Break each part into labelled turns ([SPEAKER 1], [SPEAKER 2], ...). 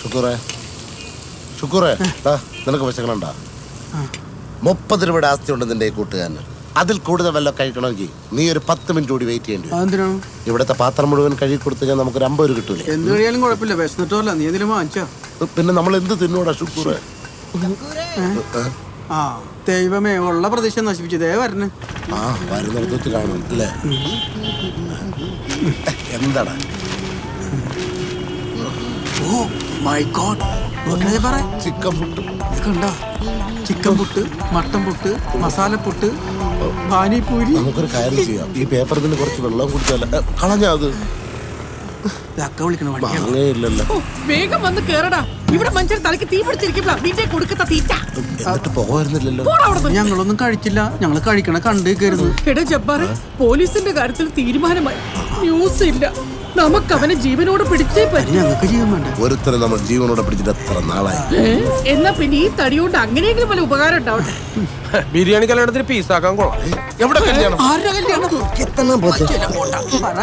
[SPEAKER 1] ഷുക്കൂറേ. ഷുക്കൂറേ നിനക്ക് വിശക്കണുണ്ടാ മുപ്പത് രൂപയുടെ ആസ്തി ഉണ്ട് നിന്റെ ഈ കൂട്ടുകാരന്. അതിൽ കൂടുതൽ വല്ല കഴിക്കണമെങ്കിൽ നീ ഒരു പത്ത് മിനിറ്റ് കൂടി വെയിറ്റ് ചെയ്യേണ്ടി വരും. ഇവിടുത്തെ പാത്രം മുഴുവൻ കഴുകി കൊടുത്തു കഴിഞ്ഞാൽ നമുക്കൊരു അമ്പത് രൂപ കിട്ടൂലേ?
[SPEAKER 2] എന്ത് കഴിയാലും കുഴപ്പമില്ല വിശന്നിട്ടല്ല നീ എന്തിനും വാങ്ങിച്ചാ?
[SPEAKER 1] പിന്നെ നമ്മൾ എന്ത് തിന്നൂടാ ഷുക്കൂറ്?
[SPEAKER 2] ആ ദൈവമേ ഉള്ള പ്രദേശം നശിപ്പിച്ചു ദേ വരണേ.
[SPEAKER 1] ആ വരുന്നിടത്ത് വെച്ച് കാണും അല്ലേ? എന്താടാ?
[SPEAKER 2] മൈ ഗോഡ് പറ.
[SPEAKER 1] ചിക്കൻ
[SPEAKER 2] പുട്ട്. കണ്ടോ? Chicken puttu mutton puttu masala puttu panipuri.
[SPEAKER 1] നമുക്കൊരു കാര്യം ചെയ്യാം. ഈ പേപ്പറിൽ നിന്ന് കുറച്ച് വെള്ളം കുടിച്ചാൽ കളഞ്ഞാ അത്.
[SPEAKER 2] അക്ക വിളിക്കണ വണ്ടിയാണ്
[SPEAKER 3] വേഗം വന്ന് കേറടാ. ഇവിടെ മനുഷ്യർ തലയ്ക്ക് തീ പിടിച്ചിരിക്കുമ്പോ നിന്റെ കൊടുക്കുന്ന തീറ്റ.
[SPEAKER 1] എന്നിട്ട്.
[SPEAKER 2] ഞങ്ങളൊന്നും കഴിച്ചില്ല. ഞങ്ങൾ കഴിക്കണ കണ്ടേ കയറുന്നു
[SPEAKER 3] എടാ ജബ്ബാറ് പോലീസിന്റെ കാര്യത്തിൽ തീരുമാനമായി. ന്യൂസ് ഇല്ല. നമുക്ക് അവനെ ജീവനോട് പിടിച്ചേ പറ്റൂ.
[SPEAKER 2] ഞങ്ങൾക്ക് ചെയ്യാൻ വേണ്ട.
[SPEAKER 1] ഒരുത്തരെ നമ്മൾ ജീവനോടെ പിടിച്ചിട്ട് എത്ര നാളായി?
[SPEAKER 3] എന്നാ പിന്നെ ഈ തടിയോണ്ട് അങ്ങനെയെങ്കിലും വല്ല ഉപകാരം ഉണ്ടാവട്ടെ?
[SPEAKER 4] ബിരിയാണി കല്യാണത്തിന് പീസാക്കാൻ കൊള്ളാം.
[SPEAKER 1] എവിടെ കല്യാണം?
[SPEAKER 2] ആരുടെ കല്യാണം? പറ.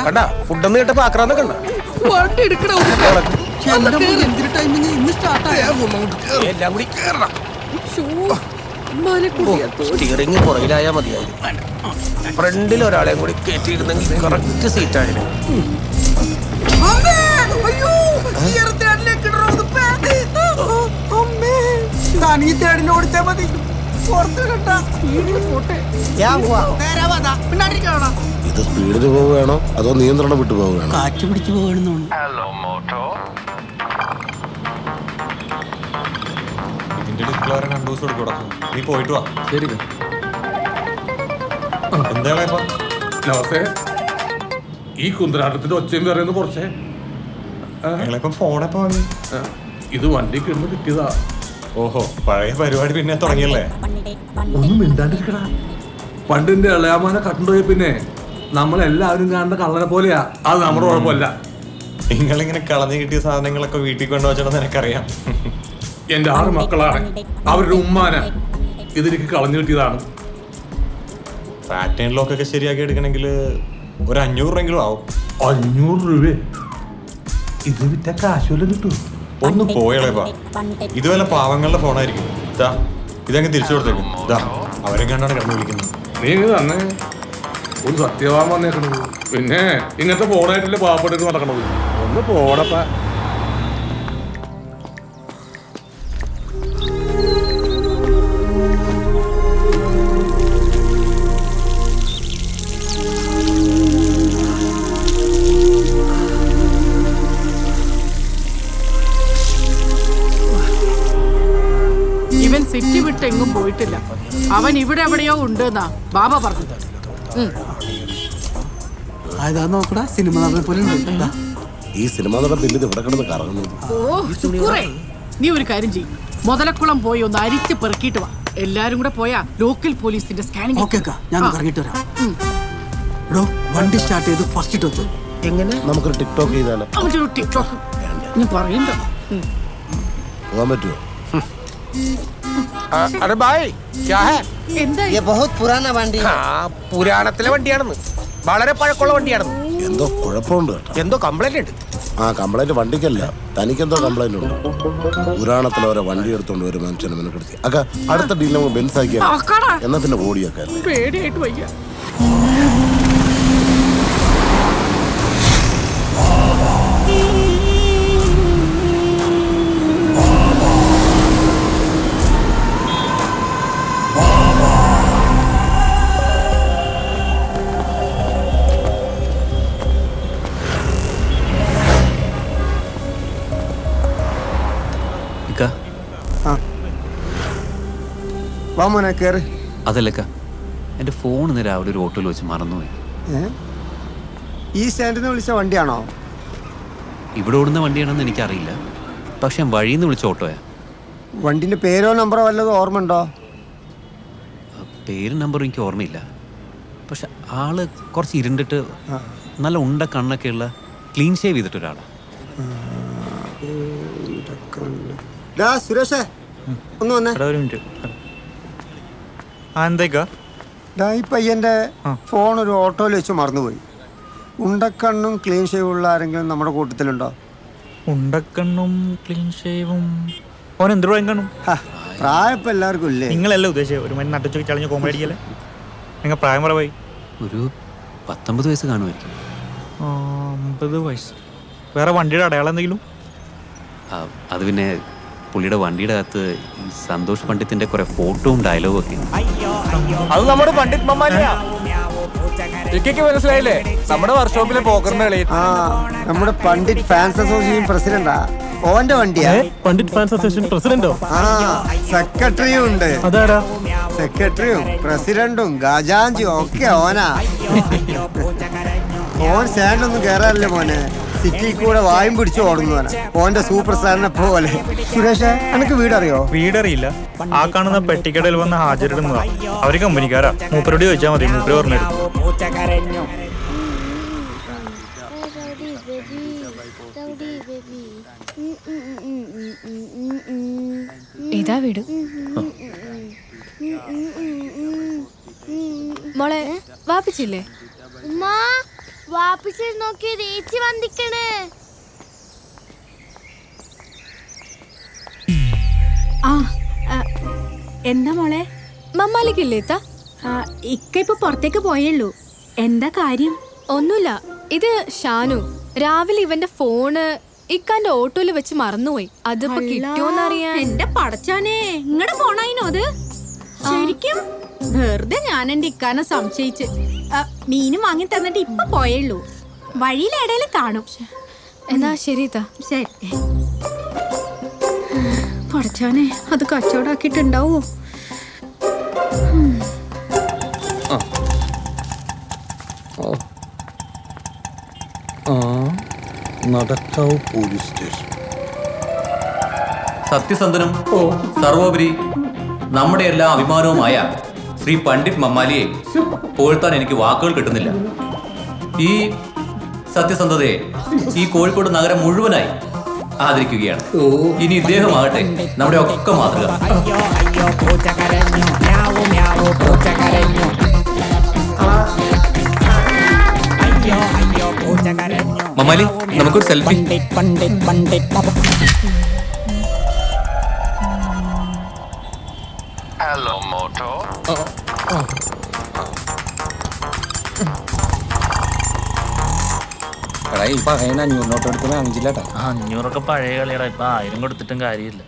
[SPEAKER 4] കണ്ട. ഫുഡെന്ന് കേട്ടപ്പോ ആക്രാന്നൊക്കെ കണ്ട?
[SPEAKER 3] വണ്ടി എടുക്കണ?
[SPEAKER 2] എന്റെ മോനെ എന്തൊരു ടൈമിങ് ഇന്ന് സ്റ്റാർട്ടായ
[SPEAKER 4] എല്ലാം കൂടി കേറണം. സ്റ്റിയറിംഗ് പുറകിലായാ മതിയായിരുന്നു. ഫ്രണ്ടിൽ ഒരാളെയും കൂടി കയറ്റിയിരുന്നെങ്കിൽ കറക്റ്റ് സീറ്റ്
[SPEAKER 2] തേടിന് ഓടിച്ചാ മതി പുറത്ത് കണ്ട
[SPEAKER 1] ഇത് സ്പീഡിൽ പോവുകയാണോ? അതോ നിയന്ത്രണം വിട്ടു പോവുകയാണോ?
[SPEAKER 2] കാറ്റ് പിടിച്ചു പോകണമെന്നാണ്
[SPEAKER 5] ഇതിന്റെ രണ്ടു ദിവസം എടുക്കൂടാ നീ പോയിട്ട് വാ. ശരി എന്താ
[SPEAKER 6] നമസ്തേ. ഈ കുന്തനാട്ടത്തിന്റെ ഒച്ചയും പറയുന്നത് കുറച്ചേ.
[SPEAKER 5] നിങ്ങളിപ്പം ഫോണെപ്പോ
[SPEAKER 6] പോയി ഇത് വണ്ടി കിടന്ന് കിട്ടിയതാ.
[SPEAKER 5] ഓഹോ പഴയ പരിപാടി പിന്നെ തുടങ്ങിയല്ലേ?
[SPEAKER 6] ഒന്നും മിണ്ടാണ്ടിരിക്കടാ. പണ്ടിന്റെ ഇളയാമാനെ കട്ടുണ്ടോയി പിന്നെ നമ്മളെല്ലാവരും കാണുന്ന കള്ളനെ പോലെയാ. അത് നമ്മുടെ നിങ്ങൾ
[SPEAKER 5] നിങ്ങളിങ്ങനെ കളഞ്ഞു കിട്ടിയ സാധനങ്ങളൊക്കെ വീട്ടിൽ കൊണ്ടുവച്ചോണ്ടെന്ന് എനിക്കറിയാം.
[SPEAKER 6] എന്റെ ആറ് മക്കളാണ്. അവരുടെ ഉമ്മാന ഇതെനിക്ക് കളഞ്ഞു കിട്ടിയതാണ്.
[SPEAKER 5] പാറ്റേൺ ലോക്കൊക്കെ ശരിയാക്കി എടുക്കണമെങ്കിൽ ഒരു അഞ്ഞൂറ് രൂപയെങ്കിലും ആവും.
[SPEAKER 6] അഞ്ഞൂറ് രൂപ ഇത് വിറ്റ കാശുവല്ല കിട്ടൂ
[SPEAKER 5] ഒന്ന് പോയളേപ്പാ ഇതുവല്ല പാവങ്ങളുടെ ഫോണായിരിക്കും. ഇതാ ഇതങ്ങ് തിരിച്ചു കൊടുത്തേക്കും. ഇതാ അവരെ കണ്ടാണ് കണ്ടു വിളിക്കുന്നത്.
[SPEAKER 6] നീ ഇത് തന്നെ. ഒരു സത്യവാൻ വന്നേക്കണത് പിന്നെ ഇങ്ങനത്തെ ഫോണായിട്ടില്ല പാവപ്പെട്ടിട്ട് നടക്കണത്? ഒന്ന് പോടപ്പാ.
[SPEAKER 3] അവൻ ഇവിടെ എവിടെയോ ഉണ്ട് എന്നാ ബാബ പറഞ്ഞത്. ഉം.
[SPEAKER 2] അതാ നോക്കടാ സിനിമ നടനെ പോലെ ഉണ്ട്.
[SPEAKER 1] ഈ സിനിമ നടൻ പിന്നെ ഇത് ഇവിടെ കിടന്ന് കറങ്ങുന്നു.
[SPEAKER 3] ഓ നീ ഒരു കാര്യം ചെയ്യും. മുതലക്കുളം പോയി ഒന്ന് അരിച്ച് പെറുക്കിട്ട് വാ. എല്ലാരും കൂടെ പോയാ ലോക്കൽ പോലീസിന്റെ സ്കാനിങ്
[SPEAKER 2] ഓക്കെ അക്ക ഞാൻ ഇറങ്ങിട്ട് വരാം. എടോ വണ്ടി സ്റ്റാർട്ട് ചെയ്ത് ഫസ്റ്റ് ഇട്ട് വെച്ചു.
[SPEAKER 3] എങ്ങനെ?
[SPEAKER 1] നമുക്കൊരു ടിക്ടോക്ക് ചെയ്താലോ?
[SPEAKER 3] അവന്റെ ഒരു ടിക്ടോക്ക്. ഞാൻ പറയണ്ട.
[SPEAKER 1] പോകാൻ പറ്റുമോ
[SPEAKER 4] അരെ ബായ്
[SPEAKER 3] എന്താ
[SPEAKER 7] ബഹുത് പുരാന വണ്ടി.
[SPEAKER 4] ആ പുരാണത്തിലെ വണ്ടിയാണെന്ന്. വളരെ പഴക്കമുള്ള വണ്ടിയാണെന്ന്.
[SPEAKER 1] എന്തോ കുഴപ്പമുണ്ട് കേട്ടോ.
[SPEAKER 4] എന്തോ കംപ്ലൈന്റ് ഉണ്ട്.
[SPEAKER 1] ആ കംപ്ലൈന്റ് വണ്ടിക്കല്ല. തനിക്കെന്തോ കംപ്ലൈന്റ് ഉണ്ട്. പുരാണത്തിലെ ഓരോ വണ്ടി എടുത്തുകൊണ്ട് ഒരു മനുഷ്യനെ മെനക്കെടുത്തി. അക്ക അടുത്ത ഡീലിനെ ബെൻസ് ആക്കിയാൽ എന്നാ പിന്നെ ഓടിയൊക്കെ
[SPEAKER 3] പേടിയായിട്ട് വയ്യ.
[SPEAKER 7] വാ മോനെ കേറ്.
[SPEAKER 8] അതല്ലക്ക എന്റെ ഫോൺ ഇന്ന് രാവിലെ ഒരു ഓട്ടോയിൽ വെച്ച് മറന്നുപോയി.
[SPEAKER 7] ഏ? ഈ സ്റ്റാൻഡിൽ നിന്ന് വിളിച്ച വണ്ടിയാണോ?
[SPEAKER 8] ഇവിടെ ഓടുന്ന വണ്ടിയാണെന്ന് എനിക്കറിയില്ല. പക്ഷെ ഞാൻ വഴിയിൽ നിന്ന് വിളിച്ച ഓട്ടോയാ.
[SPEAKER 7] വണ്ടിന്റെ പേരോ നമ്പറോ വല്ലതും ഓർമ്മ ഉണ്ടോ
[SPEAKER 8] പേരും നമ്പറും എനിക്ക് ഓർമ്മയില്ല. പക്ഷെ ആൾ കുറച്ച് ഇരുണ്ടിട്ട് നല്ല ഉണ്ട കണ്ണൊക്കെ ഉള്ള ക്ലീൻ ഷേവ് ചെയ്തിട്ട് ഒരാളാണ്
[SPEAKER 7] ഡാ സുരേഷേ. ഒന്ന് വന്നേ.
[SPEAKER 5] ഒരു മിനിറ്റ്. ആ എന്തേക്കാ
[SPEAKER 7] ഈ പയ്യന്റെ ഫോൺ ഒരു ഓട്ടോയിൽ വെച്ച് മറന്നുപോയി. ഉണ്ടക്കണ്ണും ക്ലീൻ ഷേവും ഉള്ള ആരെങ്കിലും നമ്മുടെ കൂട്ടത്തിലുണ്ടോ?
[SPEAKER 9] ഉണ്ടക്കണ്ണും ക്ലീൻ ഷേവും ഓൻ എന്ത് പ്രായം കാണും?
[SPEAKER 7] പ്രായം എല്ലാവർക്കും ഇല്ലേ?
[SPEAKER 9] നിങ്ങളല്ലേ ഉദ്ദേശിച്ചത്? ഒരു മണി നട്ടു ചളഞ്ഞ കോമഡി അടിക്കല്ലേ നിങ്ങൾ പ്രായം പറവായി
[SPEAKER 8] ഒരു പത്തൊമ്പത് വയസ്സ് കാണുമായിരിക്കും.
[SPEAKER 9] അമ്പത് വയസ്സ്. വേറെ വണ്ടിയുടെ അടയാളം എന്തെങ്കിലും?
[SPEAKER 8] അത് പിന്നെ പുള്ളിയുടെ വണ്ടിയുടെ അകത്ത് ഈ സന്തോഷ് പണ്ഡിത്തിന്റെ കുറെ ഫോട്ടോയും ഡയലോഗും ഒക്കെ.
[SPEAKER 9] അത് നമ്മുടെ പണ്ഡിറ്റ് മമ്മാലിയാ മനസ്സിലായില്ലേ? നമ്മുടെ വർക്ക്ഷോപ്പിലെ പോക്കറിന്റെ കളി
[SPEAKER 7] ആ നമ്മുടെ പണ്ഡിറ്റ് ഫാൻസ് അസോസിയേഷൻ പ്രസിഡന്റാ ഓന്റെ വണ്ടിയാ?
[SPEAKER 9] പണ്ഡിറ്റ് ഫാൻസ് അസോസിയേഷൻ പ്രസിഡന്റോ
[SPEAKER 7] ആ സെക്രട്ടറിയും ഉണ്ട്.
[SPEAKER 9] അതാരാ?
[SPEAKER 7] സെക്രട്ടറിയും പ്രസിഡന്റും ഖജാഞ്ചിയും ഒക്കെ ഓനാ. ഓൻ സ്റ്റാൻഡൊന്നും കേറാറില്ല മോനെ. സിറ്റി കൂടെ വായും പിടിച്ചു ഓടുന്നവനാ ഓന്റെ സൂപ്പർ സ്റ്റാറിനെ പോലെ. സുരേഷ് എനിക്ക് വീടറിയോ?
[SPEAKER 9] വീടറിയില്ല. ആ കാണുന്ന പെട്ടിക്കടയിൽ വന്ന ഹാജരിടുന്നതാ. അവർ കമ്പനിക്കാരാ. മൂപ്പരോട് ചോദിച്ചാൽ മതി. മൂപ്പര് പറഞ്ഞു
[SPEAKER 10] ഇതാ വീട്. മോളെ വാപ്പിച്ചില്ലേ
[SPEAKER 11] ഉമ്മ. വാപ്പിച്ച് നോക്കി ചേച്ചി വന്ദിക്കണേ.
[SPEAKER 10] ആ എന്താ മോളെ? മമ്മാലിക്കില്ലേ ഇത്ത ഇക്ക ഇപ്പൊ പുറത്തേക്ക് പോയുള്ളൂ എന്താ കാര്യം? ഒന്നുമില്ല. ഇത് ഷാനു. രാവിലെ ഇവന്റെ ഫോണ് ഇക്കാന്റെ ഓട്ടോയിൽ വെച്ച് മറന്നുപോയി. അതിപ്പോ കിട്ടിയോന്നറിയാൻ
[SPEAKER 11] എന്റെ പടച്ചാനേ ഇങ്ങടെ ഫോണായിനോ അത്? ശരിക്കും വെറുതെ ഞാൻ എന്റെ ഇക്കാനെ സംശയിച്ച്. മീനും വാങ്ങി തന്നിട്ട് ഇപ്പൊ പോയുള്ളൂ വഴിയിലിടയിൽ കാണും.
[SPEAKER 10] എന്നാ ശരി
[SPEAKER 11] ശരി. അത് കച്ചവടാക്കിട്ടുണ്ടാവോ
[SPEAKER 6] നടക്കാവ് പോലീസ് സ്റ്റേഷൻ.
[SPEAKER 12] സത്യസന്ധനും സർവോപരി നമ്മുടെ എല്ലാ അഭിമാനവുമായ ശ്രീ പണ്ഡിറ്റ് മമ്മാലിയെ പുകഴ്ത്താൻ എനിക്ക് വാക്കുകൾ കിട്ടുന്നില്ല. ഈ സത്യസന്ധതയെ ഈ കോഴിക്കോട് നഗരം മുഴുവനായി ആദരിക്കുകയാണ്. ഇനി ഇദ്ദേഹമാകട്ടെ നമ്മുടെ ഒക്കെ മാതൃക. മമ്മാലി നമുക്കൊരു സെൽഫി.
[SPEAKER 9] അഞ്ഞൂറൊക്കെ പഴയ കളിയടാ. ഇപ്പൊ ആയിരം കൊടുത്തിട്ടും കാര്യമില്ല.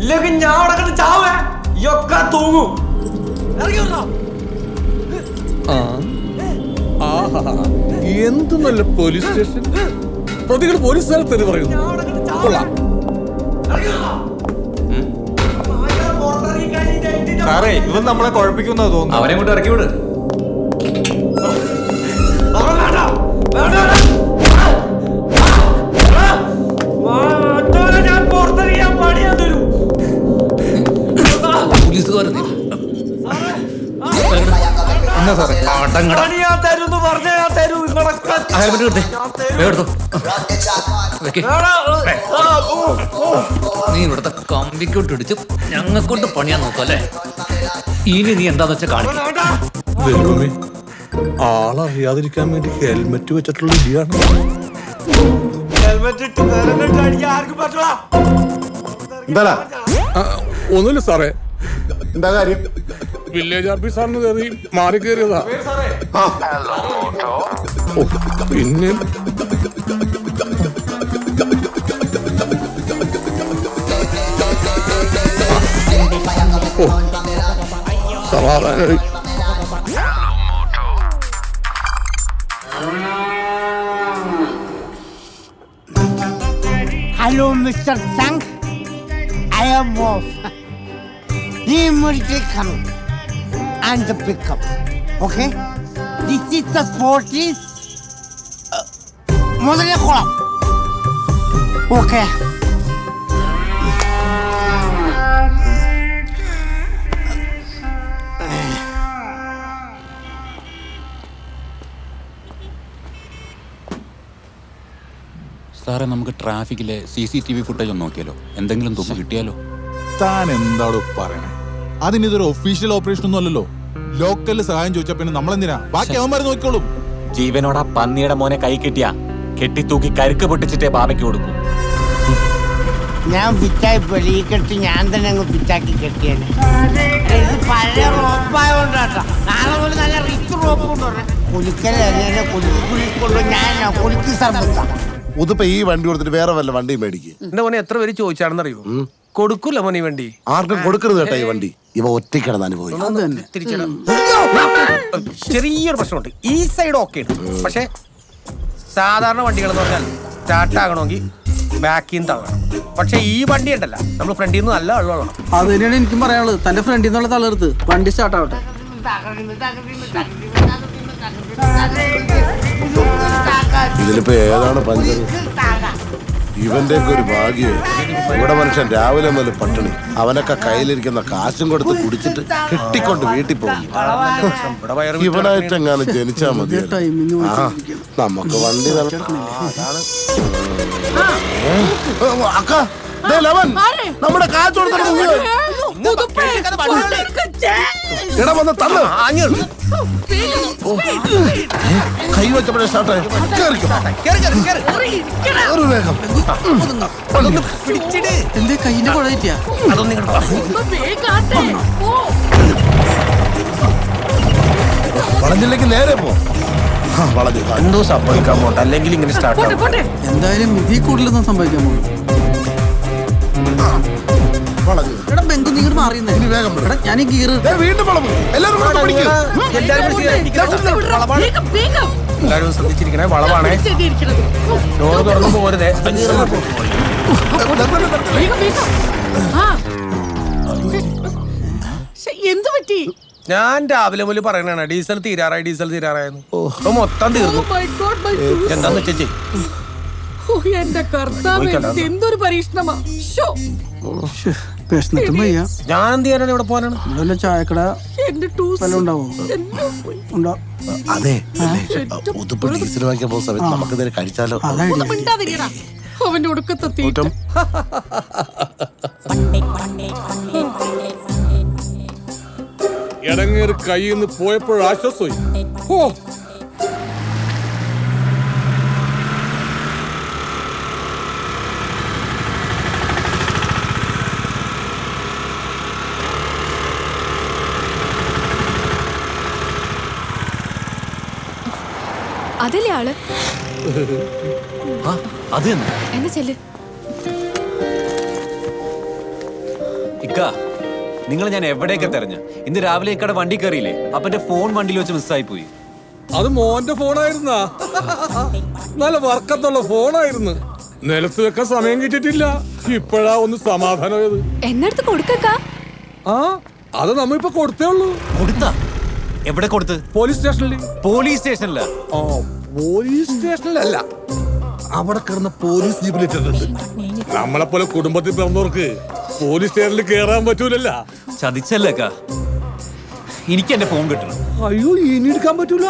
[SPEAKER 4] ഇല്ലെങ്കിൽ ഞാൻ അവിടെ ചാവേ. ഇയൊക്കെ തൂങ്ങും.
[SPEAKER 6] എന്ത് നല്ല പോലീസ് സ്റ്റേഷൻ പ്രതികൾ പോലീസ് സ്ഥലത്ത് പറയുന്നു. കൊള്ളാം.
[SPEAKER 5] സാറേ ഇവൻ നമ്മളെ കുഴപ്പിക്കുന്ന തോന്നുന്നു.
[SPEAKER 12] അവനെ കൊണ്ട് ഇറക്കി വിട്.
[SPEAKER 5] എന്നാ സാറേ?
[SPEAKER 4] പണിയാൻ തരൂന്ന് പറഞ്ഞ ഞാൻ തരൂ. നിങ്ങളൊക്കെ
[SPEAKER 12] ഹെൽമെറ്റ് കിട്ടേ എടുത്തോ. വെക്ക്. നീ ഇവിടുത്തെ കമ്പിക്കോട്ട് ഇടിച്ച് ഞങ്ങൾക്കൊണ്ട് പണിയാൻ നോക്കും അല്ലേ? ഇനി നീ എന്താന്ന് വെച്ചാൽ കാണിക്കും.
[SPEAKER 6] ദൈവമേ ആളറിയാതിരിക്കാൻ വേണ്ടി ഹെൽമെറ്റ് വെച്ചിട്ടുള്ള ഇടിയാണ്.
[SPEAKER 4] ഇട്ട് അടിക്കാൻ ആർക്കും
[SPEAKER 6] ആ, ഒന്നുമില്ല സാറേ.
[SPEAKER 1] എന്താ കാര്യം?
[SPEAKER 6] വില്ലേജ് ഓഫീസറിന് കയറി മാറി കയറിയതാ. പിന്നെ? ഓ സമാധാനായി.
[SPEAKER 7] Hello mister ചങ് I am off immediately coming. And the pickup. Okay? This is the sport is Muthalakulam okay
[SPEAKER 12] സാറേ നമുക്ക് ട്രാഫിക്കിലെ C C T V footage ഒന്ന് നോക്കിയാലോ? എന്തെങ്കിലും തുക കിട്ടിയാലോ?
[SPEAKER 5] താൻ എന്താണോ പറയണേ? അതിനിതൊരു ഒഫീഷ്യൽ ഓപ്പറേഷൻ ഒന്നും അല്ലല്ലോ. ലോക്കലിൽ സഹായം ചോദിച്ചാ പിന്നെ നമ്മളെന്തിനാ? ബാക്കി അവന്മാർ നോക്കിക്കോളും.
[SPEAKER 12] ജീവനോടാ പന്നിയുടെ മോനെ കൈ കെട്ടി
[SPEAKER 8] കെട്ടിത്തൂക്കി കരുക്ക് പൊട്ടിച്ചിട്ടേ ബാബയ്ക്ക് കൊടുക്കും.
[SPEAKER 7] ഞാൻ ഫിറ്റായി ഈ കെട്ടി ഞാൻ തന്നെ അങ്ങ് ഫിറ്റാക്കി കെട്ടിയാണ് ഇത് പഴയ റോപ്പായോണ്ടാട്ടോ. നാളെ പോലെ നല്ല റിച്ച് റോപ്പ് കൊണ്ടുവരണം. കുലിക്കല്ലേ കുലുക്കി കുലിക്കൊള്ളു ഞാൻ കുലുക്കി സർബത്ത
[SPEAKER 1] ഉതിപ്പ ഈ വണ്ടി കൊടുത്തിട്ട് വേറെ വല്ല വണ്ടിയും മേടിക്കും.
[SPEAKER 4] എന്റെ മോനെ എത്ര പേര് ചോദിച്ചാണെന്നറിയോ? കൊടുക്കൂല മോനെ വണ്ടി?
[SPEAKER 1] ആർക്കും കൊടുക്കരുത് കേട്ടോ ഈ വണ്ടി. ഇവ ഒറ്റയ്ക്കിടന്ന് അനുഭവിക്കും.
[SPEAKER 4] തിരിച്ചിടാം. ചെറിയൊരു പ്രശ്നമുണ്ട്. ഈ സൈഡ് ഓക്കെ ആണ് പക്ഷേ സാധാരണ വണ്ടികൾ എന്ന് പറഞ്ഞാൽ സ്റ്റാർട്ട് ആകണമെങ്കിൽ ബാക്കിൽ നിന്ന് തള്ളണം പക്ഷെ ഈ വണ്ടി ഉണ്ടല്ല. നമ്മൾ ഫ്രണ്ടിൽ നിന്ന് നല്ല വെള്ളം
[SPEAKER 2] അത് തന്നെയാണ് എനിക്കും പറയാനുള്ളത്. തന്റെ ഫ്രണ്ടിൽ നിന്നുള്ള തളർത്ത്. വണ്ടി സ്റ്റാർട്ട് ആവട്ടെ.
[SPEAKER 1] ഇതിലിപ്പോ ഏതാണ് പഞ്ചർ? ഇവന്റെ ഒക്കെ ഒരു ഭാഗ്യമായി ഇവിടെ മനുഷ്യൻ രാവിലെ മുതൽ പട്ടിണി. അവനൊക്കെ കയ്യിലിരിക്കുന്ന കാശും കൊടുത്ത് കുടിച്ചിട്ട് കെട്ടിക്കൊണ്ട് വീട്ടിൽ പോകും. ഇവനായിട്ടെങ്ങാനും ജനിച്ചാ മതി ആ നമുക്ക് വണ്ടി അക്ക നമ്മുടെ കാശ് കൊടുത്തിട്ട്. എടാ വന്ന് തള്ളു. കൈ വെച്ചപ്പോഴേ സ്റ്റാർട്ടായി? കേറിക്കോ കേറ് വേഗം.
[SPEAKER 2] എന്തേ കൈന്റെ കുഴ തെറ്റിയാ
[SPEAKER 1] വളഞ്ഞില്ലെങ്കിൽ നേരെ പോ. ആ, വളഞ്ഞു.
[SPEAKER 4] എന്തോ സംഭവിക്കാൻ പോട്ടെ അല്ലെങ്കിൽ ഇങ്ങനെ സ്റ്റാർട്ട്
[SPEAKER 2] എന്തായാലും ഇതിൽ കൂടുതലൊന്നും സംഭവിക്കാൻ പോകും
[SPEAKER 1] വളഞ്ഞു.
[SPEAKER 2] എടാ ബെങ്കു നീ ഇങ്ങോട്ട് മാറിയുന്നേ
[SPEAKER 1] ഇനി വേഗം വിട്.
[SPEAKER 2] എടാ ഞാൻ ഈ ഗീറ്
[SPEAKER 1] ദേ, വീണ്ടും എല്ലാവരും കൂടെ പിടിക്ക്.
[SPEAKER 4] എല്ലാവരും കൂടി ഇരിക്കണം. വളവാണ്. എല്ലാവരും ശ്രദ്ധിച്ചിരിക്കണേ വളവാണേ. ഡോറ് തുറന്നു പോരുതേ.
[SPEAKER 3] എന്ത് പറ്റി?
[SPEAKER 4] ഞാൻ രാവിലെ മുതൽ പറയണാണ് ഡീസൽ തീരാറായി ഡീസൽ തീരാറായെന്ന്. ഇപ്പൊ മൊത്തം തീർന്നു.
[SPEAKER 3] Oh my God, my God.
[SPEAKER 4] എന്താന്ന് വെച്ചേ
[SPEAKER 3] ഓ, എന്റെ കർത്താവ്. എന്തൊരു പരീക്ഷണമാ. ശോ,
[SPEAKER 2] വിശന്നിട്ടും വയ്യ.
[SPEAKER 4] ഞാൻ എന്ത് ചെയ്യാനാണ് ഇവിടെ പോകാനാണ്?
[SPEAKER 2] ഇവിടെ വല്ല ചായക്കട വല്ലതും ഉണ്ടാവോ?
[SPEAKER 3] എല്ലാം പോയി.
[SPEAKER 2] ഉണ്ടോ?
[SPEAKER 1] അതെ ഉതുപ്പ് ഡീസൽ വാങ്ങിക്കാൻ പോകുന്ന സമയത്ത് നമുക്ക് ഇതിനെ കഴിച്ചാലോ?
[SPEAKER 2] അതാ
[SPEAKER 3] ഒന്ന്
[SPEAKER 2] idea.
[SPEAKER 3] മിണ്ടാതിരിക്കടാ. അവന്റെ ഒടുക്കത്തെ തീറ്റ.
[SPEAKER 6] ഇടങ്ങേറി കയ്യിൽ നിന്ന് പോയപ്പോഴാശ്വാസമായി. ഓ
[SPEAKER 10] അതല്ലേ ആൾ?
[SPEAKER 8] ആ അത്
[SPEAKER 10] എന്നാ ചെല്ല്.
[SPEAKER 8] ഇക്ക നിങ്ങളെ ഞാൻ എവിടെയൊക്കെ തെരഞ്ഞു? ഇന്ന് രാവിലെ ഇക്കടെ വണ്ടി കയറിയില്ലേ അപ്പന്റെ ഫോൺ വണ്ടിയിൽ വെച്ച് മിസ്സായി പോയി.
[SPEAKER 6] അത് മോന്റെ ഫോണായിരുന്നാ. നല്ല വർക്കത്തുള്ള ഫോണായിരുന്നു. നിലത്ത് വെക്കാൻ സമയം കിട്ടിട്ടില്ല ഇപ്പോഴാ ഒന്ന് സമാധാനമായത്
[SPEAKER 10] എന്നടുത്ത് കൊടുക്കക്കാ?
[SPEAKER 6] ആ അത് നമ്മ ഇപ്പൊ കൊടുത്തേ ഉള്ളൂ.
[SPEAKER 8] കൊടുത്ത? എവിടെ കൊടുത്ത്?
[SPEAKER 6] പോലീസ് സ്റ്റേഷനിൽ
[SPEAKER 8] പോലീസ് സ്റ്റേഷനിലാ?
[SPEAKER 6] ആ. പോലീസ് സ്റ്റേഷനിലല്ല. അവിടെ കിടന്ന പോലീസ് ജീപ്പിലിട്ടിട്ടുണ്ട് നമ്മളെ പോലെ കുടുംബത്തിൽ പിറന്നവർക്ക് പോലീസ് സ്റ്റേഷനിൽ കേറാൻ പറ്റൂലല്ല.
[SPEAKER 8] ചതിച്ചല്ലേ അക്ക? എനിക്ക് എന്റെ ഫോൺ കിട്ടണം.
[SPEAKER 6] അയ്യോ ഇനി എടുക്കാൻ പറ്റൂല.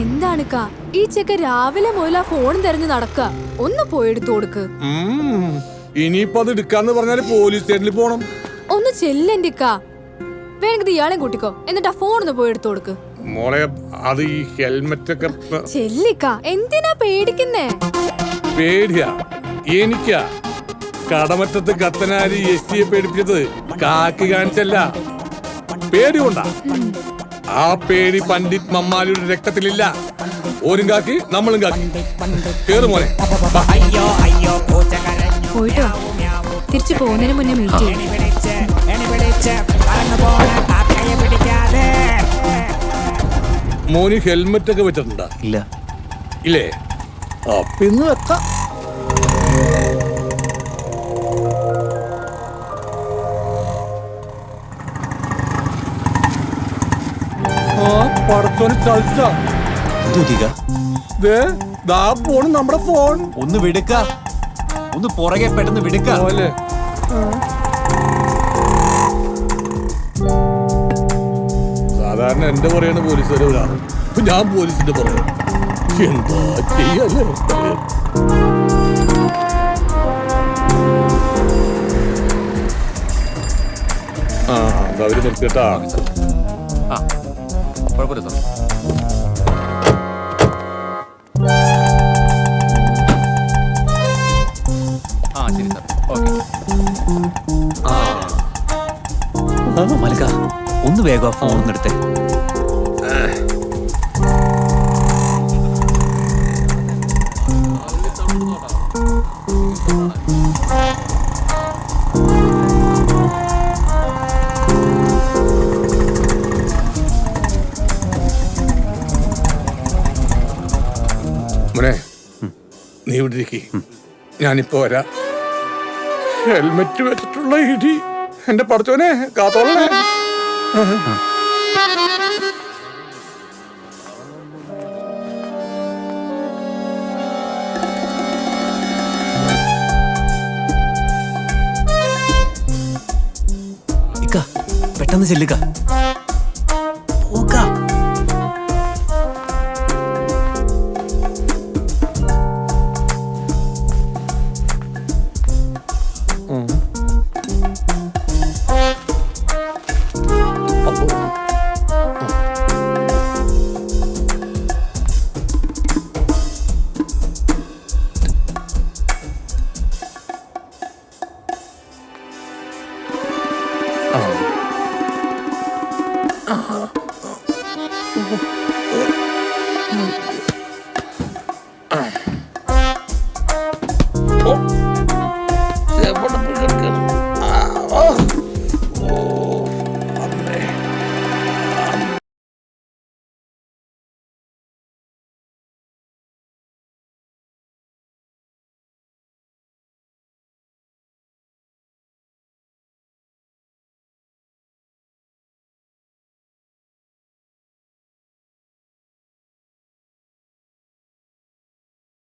[SPEAKER 10] എന്താണ് കാ? ഈ ചെക്ക രാവിലെ മുതൽ ആ ഫോൺ തെരഞ്ഞു നടക്ക. ഒന്ന് പോയി എടുത്തു കൊടുക്ക്.
[SPEAKER 6] ഇനിയിപ്പോ അത് എടുക്കാന്ന് പറഞ്ഞാൽ പോലീസ് സ്റ്റേഷനിൽ പോണം.
[SPEAKER 10] ഒന്ന് ചെല്ലെന്റെ കാ. വേണമെങ്കിൽ ഇയാളെ കൂട്ടിക്കോ. എന്നിട്ട് ആ ഫോൺ ഒന്ന് പോയി എടുത്തു കൊടുക്ക്.
[SPEAKER 6] മോളെ അത് ഈ ഹെൽമെറ്റ് ഒക്കെ
[SPEAKER 10] ചെല്ലിക്ക എന്തിനാ പേടിക്കുന്നേ?
[SPEAKER 6] പേടിയാ. എനിക്കാ. കടമറ്റത്ത് കത്തനാരി എസ് ടിയെ പേടിപ്പിച്ചത് കാക്കി കാണിച്ചല്ല. പേടി കൊണ്ടാ. ആ പേടി പണ്ഡിറ്റ് മമ്മാലിയുടെ രക്തത്തിലില്ല. ഓരും കാക്കി നമ്മളും കാക്കി. കേറ് മോനെ.
[SPEAKER 10] പോയിട്ട്? തിരിച്ചു പോകുന്നതിന് മുന്നേ മീറ്റ്
[SPEAKER 6] മോന് ഹെൽമെറ്റ് ഒക്കെ വെച്ചിട്ടുണ്ടാ?
[SPEAKER 8] ഇല്ല.
[SPEAKER 6] ഇല്ലേ? അപ്പൊ പിന്നെ വെക്കാം. ആ പടച്ചോന് ചളിച്ച
[SPEAKER 8] എന്തുതിക
[SPEAKER 6] ദേ ദാ പോണ് നമ്മുടെ ഫോൺ.
[SPEAKER 8] ഒന്ന് വിടുക്ക. ഒന്ന് പുറകെ പെട്ടെന്ന് വിടുക്ക.
[SPEAKER 6] പോലെ സാധാരണ എന്റെ പുറയാണ് പോലീസുകാർ ഒരാൾ ഞാൻ പോലീസിന്റെ പുറകെ. എന്താ ചെയ്യല്ലേ? ആ എന്താ അവർ നിർത്തിട്ടാ
[SPEAKER 8] ആ ആ ശരി സാർ. ഓക്കെ. ആ. മലക്ക ഫോൺ ഒന്ന് എടുത്തേ.
[SPEAKER 6] നീ ഇവിടെ ഞാനിപ്പോ വരാ. ഹെൽമെറ്റ് വെച്ചിട്ടുള്ള ഇടി. എന്റെ പടച്ചോനെ കാത്തോളേ
[SPEAKER 8] പെട്ടെന്ന് ചെല്ലുക.